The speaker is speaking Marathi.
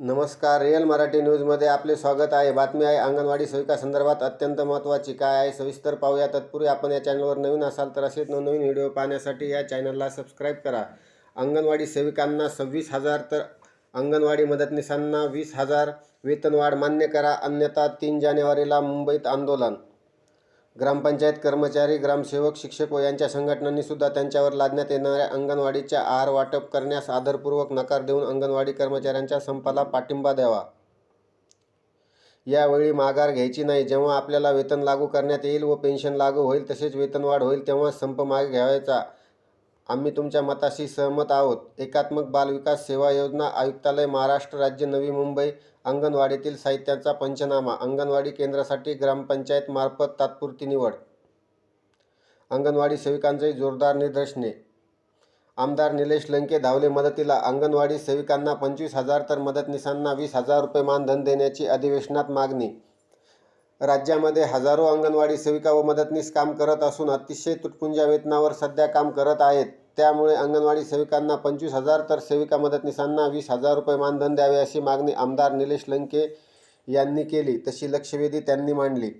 नमस्कार रिअल मराठी न्यूजमध्ये आपले स्वागत आहे. बातमी आहे अंगणवाडी सेविका संदर्भात अत्यंत महत्त्वाची काय आहे सविस्तर पाहूया. तत्पूर्वी आपण या चॅनलवर नवीन असाल तर असेच नवनवीन व्हिडिओ पाहण्यासाठी या चॅनलला सबस्क्राईब करा. अंगणवाडी सेविकांना सव्वीस हजार तर अंगणवाडी मदतनीसांना वीस हजार वेतनवाढ मान्य करा. अन्यथा तीन जानेवारीला मुंबईत आंदोलन. ग्रामपंचायत कर्मचारी ग्रामसेवक शिक्षक व यांच्या संघटनांनी सुद्धा त्यांच्यावर लादण्यात येणाऱ्या अंगणवाडीच्या आहार वाटप करण्यास आदरपूर्वक नकार देऊन अंगणवाडी कर्मचाऱ्यांच्या संपाला पाठिंबा द्यावा. यावेळी माघार घ्यायची नाही. जेव्हा आपल्याला वेतन लागू करण्यात येईल व पेन्शन लागू होईल तसेच वेतनवाढ होईल तेव्हा संप मागे घ्यावायचा आम्ही तुमच्या मताशी सहमत आहोत. एकात्मक बालविकास सेवा योजना आयुक्तालय महाराष्ट्र राज्य नवी मुंबई अंगणवाडीतील साहित्याचा पंचनामा. अंगणवाडी केंद्रासाठी ग्रामपंचायत मार्फत तात्पुरती निवड. अंगणवाडी सेविकांचे जोरदार निदर्शने. आमदार निलेश लंके धावले मदतीला. अंगणवाडी सेविकांना पंचवीस हजार तर मदतनीसांना वीस हजार रुपये मानधन देण्याची अधिवेशनात मागणी. राज्यामध्ये हजारो अंगणवाडी सेविका व मदतनीस काम करत असून अतिशय तुटपुंजा वेतनावर सध्या काम करत आहेत. त्यामुळे अंगणवाडी सेविकांना पंचवीस हजार तर सेविका मदतनीसांना वीस हजार रुपये मानधन द्यावे अशी मागणी आमदार निलेश लंके यांनी केली. तशी लक्षवेधी त्यांनी मांडली.